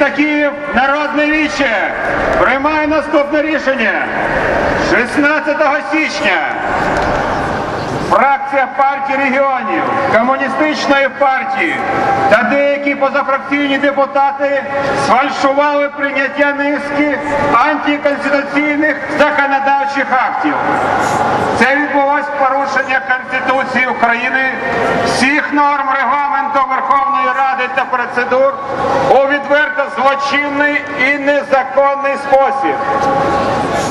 Місто Київ, Народне віче приймає наступне рішення 16 січня. Фракція партії регіонів, комуністичної партії та деякі позафракційні депутати сфальшували прийняття низки антиконституційних законодавчих актів. Це відбулось порушення Конституції України, всіх норм регламенту Верховної Ради та процедур у відверто злочинний і незаконний спосіб.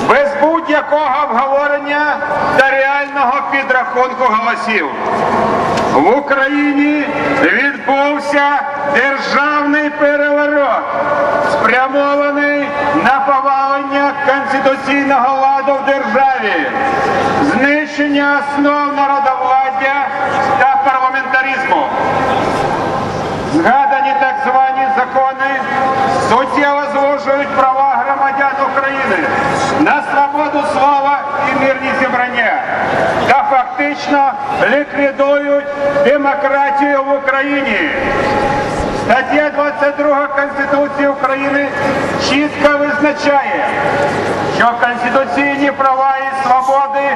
Без будь-якого обговорення та реального підрахунку голосів. В Україні відбувся державний переворот, спрямований на повалення конституційного ладу в державі, знищення основ народовладдя та парламентаризму. Згадані так звані закони суттєво звужують права громадян України на свободу слова і мирні зібрання та фактично ліквідують демократію в Україні. Стаття 22 Конституції України чітко визначає, що конституційні права і свободи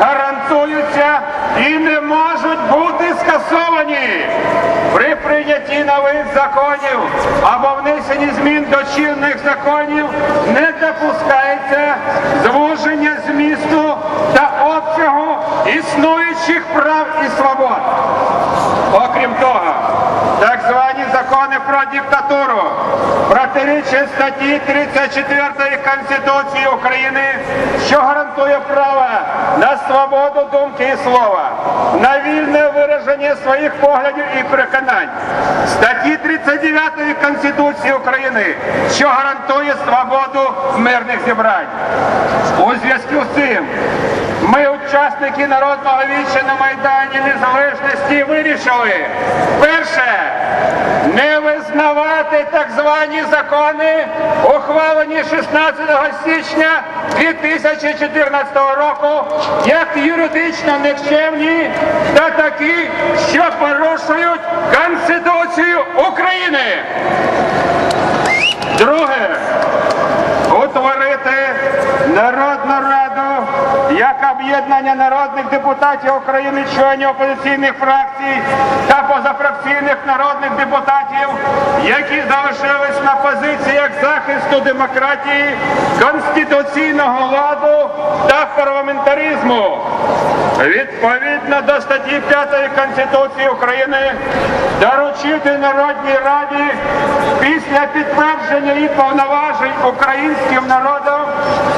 гарантуються і не можуть бути скасовані при прийнятті нових законів або внесенні змін до чинних законів не допускається звуження змісту та обсягу існуючих прав і свобод. Окрім того, закони про диктатуру протирічать статті 34 Конституції України, що гарантує право на свободу думки і слова, на вільне вираження своїх поглядів і переконань. Статті 39 Конституції України, що гарантує свободу мирних зібрань. У зв'язку з цим ми, учасники народного віча на Майдані Незалежності, вирішили перше не визнавати так звані закони, ухвалені 16 січня 2014 року, як юридично никчемні та такі, що порушують Конституцію України. Друге, утворити Раду як об'єднання народних депутатів України, членів опозиційних фракцій та позафракційних народних депутатів, які залишились на позиціях захисту демократії, конституційного ладу та парламентаризму. Відповідно до статті 5 Конституції України доручити Народній Раді після підтвердження і повноважень українським народом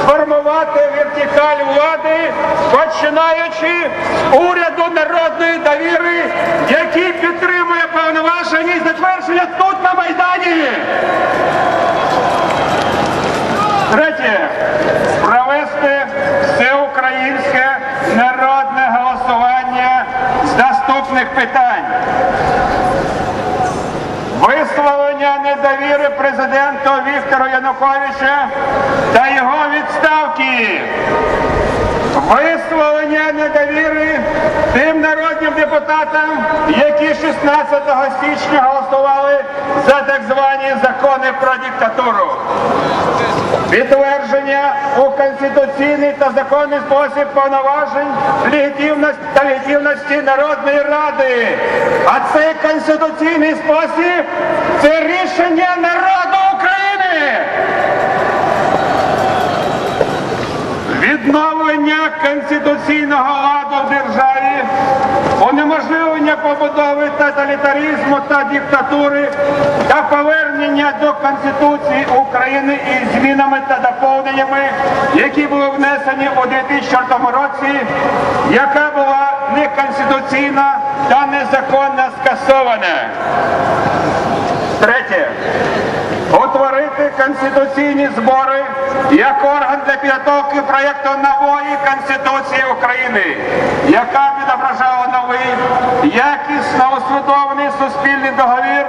сформувати вертикаль влади, починаючи з уряду народної довіри, який підтримує повноваження і затвердження тут на Майдані. Третє. Провести всеукраїнське народне голосування з наступних питань. Висловлення недовіри президенту Віктору Януковича та його відставки. Висловлення недовіри тим народним депутатам, які 16 січня голосували за так звані закони про диктатуру. Підтвердження у конституційний та законний спосіб повноважень легітимності та легітимності Народної Ради. А цей конституційний спосіб це рішення народу України. Відновлення конституційного ладу в державі, унеможливлення побудови тоталітаризму та диктатури та повернення до Конституції України із змінами та доповненнями, які були внесені у 2004 році, яка була неконституційна та незаконно скасована. Третє. Конституційні збори як орган для підготовки проєкту нової Конституції України, яка відображала новий, якісно усвідомлений суспільний договір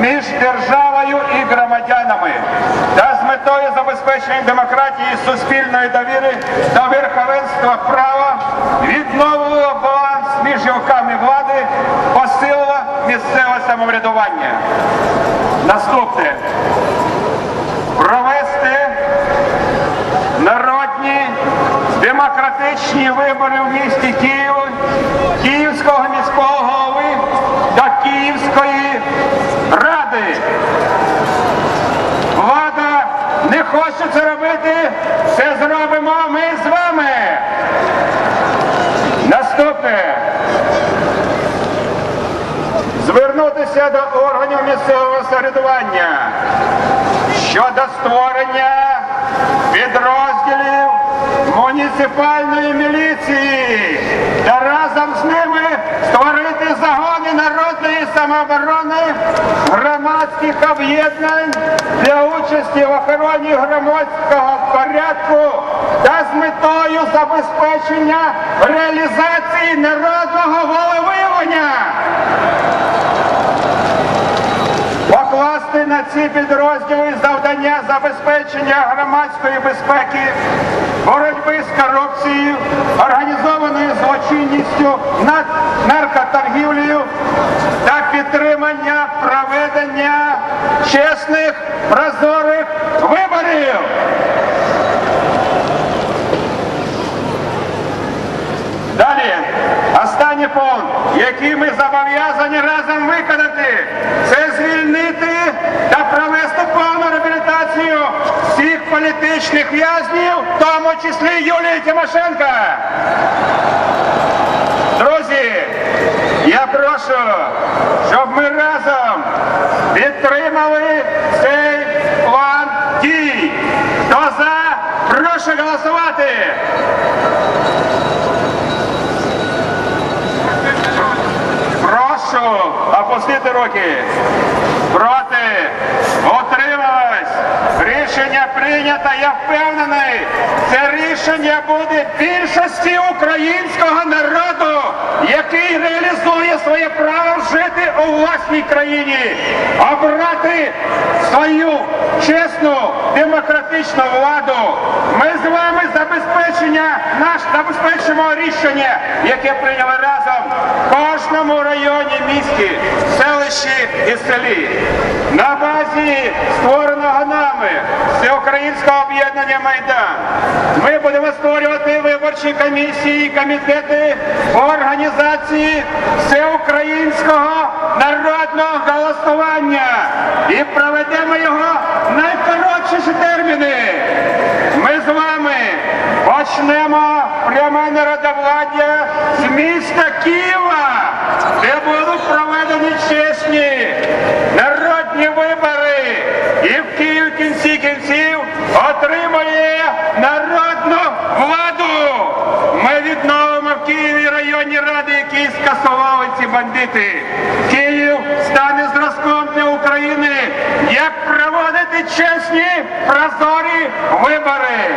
між державою і громадянами та з метою забезпечення демократії, суспільної довіри та верховенства права відновила баланс між гілками влади, посилила місцеве самоврядування. Наступне провести народні демократичні вибори в місті Київ, Київського міського голови та Київської ради. Влада не хоче це робити, це зробимо ми з вами. Наступне. Звернутися до органів місцевого самоврядування щодо створення підрозділів муніципальної міліції та разом з ними створити загони народної самооборони громадських об'єднань для участі в охороні громадського порядку та з метою забезпечення реалізації народного волевиявлення. Покласти на ці підрозділи забезпечення громадської безпеки, боротьби з корупцією, організованою злочинністю, над наркоторгівлею та підтримання проведення чесних прозорих виборів. Далі, останній пункт, який ми зобов'язані разом виконати, це звільнити та провести повну реабілітацію всіх політичних в'язнів, в тому числі Юлії Тимошенко. Друзі, я прошу, щоб ми разом підтримали цей план дій. Хто за, прошу голосувати. Прошу опустити руки. Проти. Рішення прийнято. Я впевнений. Це рішення буде більшості українського народу, який реалізує своє право жити у власній країні, обрати свою чесну демократичну владу. Ми з вами забезпечення наш забезпечимо рішення, яке прийняли разом в кожному районі, місті, селищі і селі. На базі створеного нами всеукраїнського об'єднання Майдан. Ми будемо створювати виборчі комісії, комітети організації всеукраїнського народного голосування і проведемо його в найкоротші терміни. Ми з вами почнемо пряме народовладдя з міста Києва, де будуть проведені чесні народні вибори. І в Київ кінці кінців отримає народну владу. Ми відновимо в Києві районні ради, які скасували ці бандити. Київ стане зразком для України, як проводити чесні прозорі вибори.